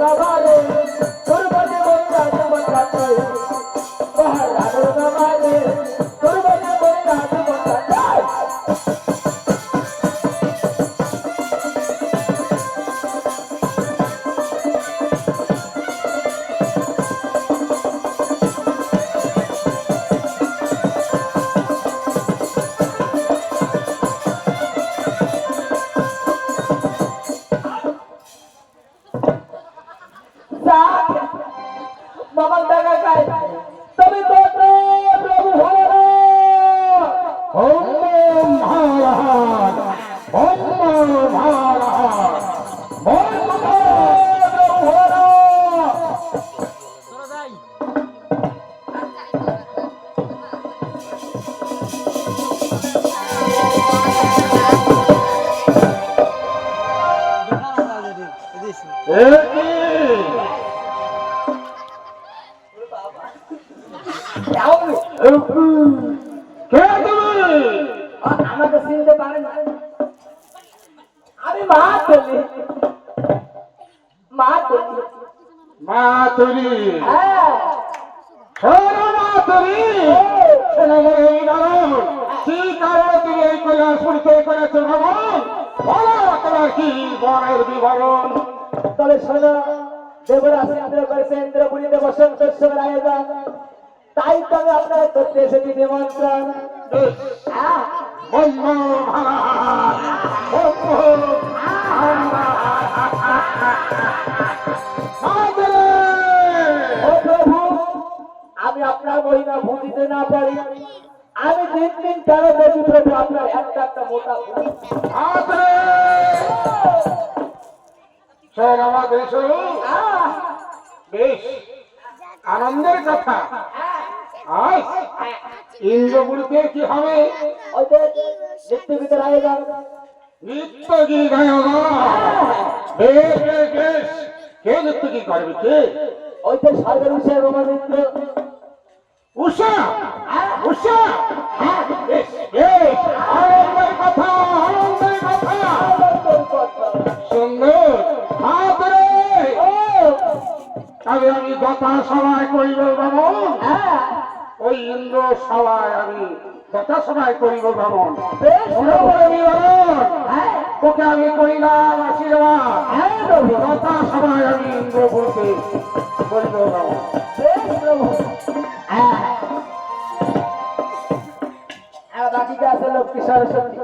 বাবা ভাত মা চলি মা তুলি মা তুলি মা নরম কি কারণে তুমি এই কৈলাস পরিচয় করেছ ভগবান বলো তোমার কি বনের বিবরণ? তবে শোনো দেবরাজ ইন্দ্র করেছে ইন্দ্রপুরীতে বসন্ত উৎসবের আয়োজন। তাই তো আমি আপনারা করতে এসেছি নিমন্ত্রণ। হ্যাঁ। আমি আপনার মহিমা ভুলিতে না পারি। আমি দিন দিন কেন দেখি প্রভু, আপনার একটা একটা মোটা! বেশ, আনন্দের কথা। আজ ইন্দ্রপুরীতে কি হবে? মৃত্যুবিদের আয়োজন নিত্যগিরি গায়ক বেশ বেশ বেশ কে নিত্যগিরি করবে কে ওই যে স্বর্গের বিষয় রোমানিত্র উষা উষা হ্যাঁ, বেশ বেশ কথা আনন্দের কথা সুন্দর হাতরে তবে আমি কথা সবাই করিব বামন ওই ইন্দ্র সবাই আমি কথা সবাই করিব বড় বিবরণ তোকে আমি করিলাম আশীর্বাদ। কথা সবাই আমি ইন্দ্র বলতে করিব বাকিটা আছে লক্ষ্মী সরস্বতী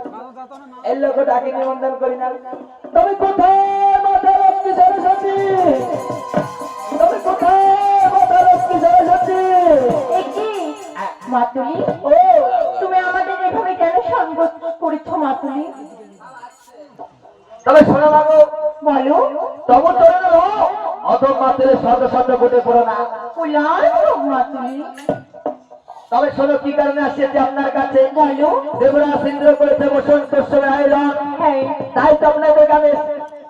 এই লোক ডাকে নিমন্ত্রণ করি না। তুমি কোথায় তবে শোনো বাবু। বলো। তবু তরুণ অত মাত্রে শব্দ শব্দ ঘটে পড়ো না। মাতুলি তবে শোনো কি কারণে আপনার কাছে? বলো। দেবরাজ ইন্দ্র করেছে আয়োজন। হ্যাঁ। তাই তো আপনাদের গ্রামে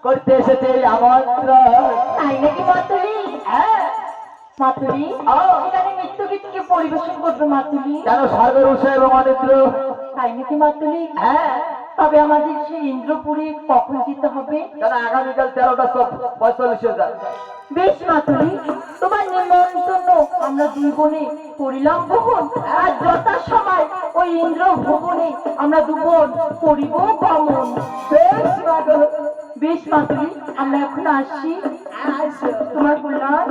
করতে এসেছে আমন্ত্রণ। তাই নাকি মাতুলি হ্যাঁ। মাতুলি। এখানে নৃত্য গীতকে পরিবেশন করবে মাতুলি কেন স্বর্গের উৎসব এবং অনিদ্র। তাই নাকি মাতুলি হ্যাঁ। তবে আমাদের সেই ইন্দ্রপুরী কখন যেতে হবে? কেন আগামীকাল তেরোটা সব পঁয়তাল্লিশ হাজার বেশ মাতুলি তোমার নিমন্ত্রণ আমরা দুই বোনে করিলাম গ্রহণ আর যথা সময় ওই ইন্দ্র ভবনে আমরা দুবোন করিব গমন। বেশ মাগো। বেশ মাতুলি আমরা এখন আসছি তোমার কল্যাণ।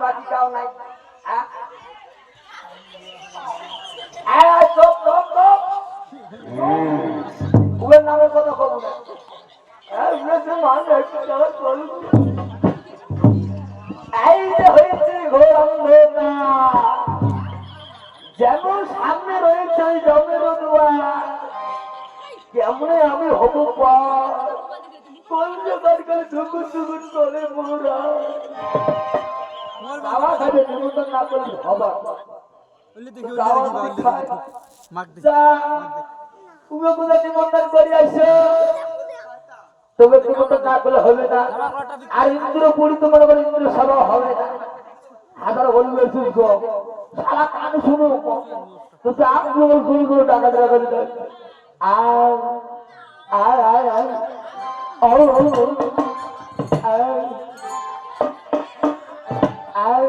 বাকি কাউ নাই হ্যাঁ? হ্যাঁ, চুপ, চুপ, চুপ। উয়ের নামের কথা কব না হ্যাঁ, উয়ের যে মানুষ একটু যাওয়ার চলুন। এই যে হয়েছে ঘোর অন্ধকার। যেমন সামনে রয়েছে জমের কেমনে আমি হব পার কলকে দরকার ঝুকুন ঝুকুন করে মোরা বাবা খাবে নিমন্ত্রণ না করলে হবা তুমি কোথায় নিমন্ত্রণ করে আসো তোকে নিমন্ত্রণ না করলে হবে না আর ইন্দ্র পুরী তো মনে করে ইন্দ্র সভা হবে না হাজার বলবে শুনছ সারা কান শুনো তো চাপ শুরু করে টাকা টাকা করে দেয় আর আর আর আর ও আর আর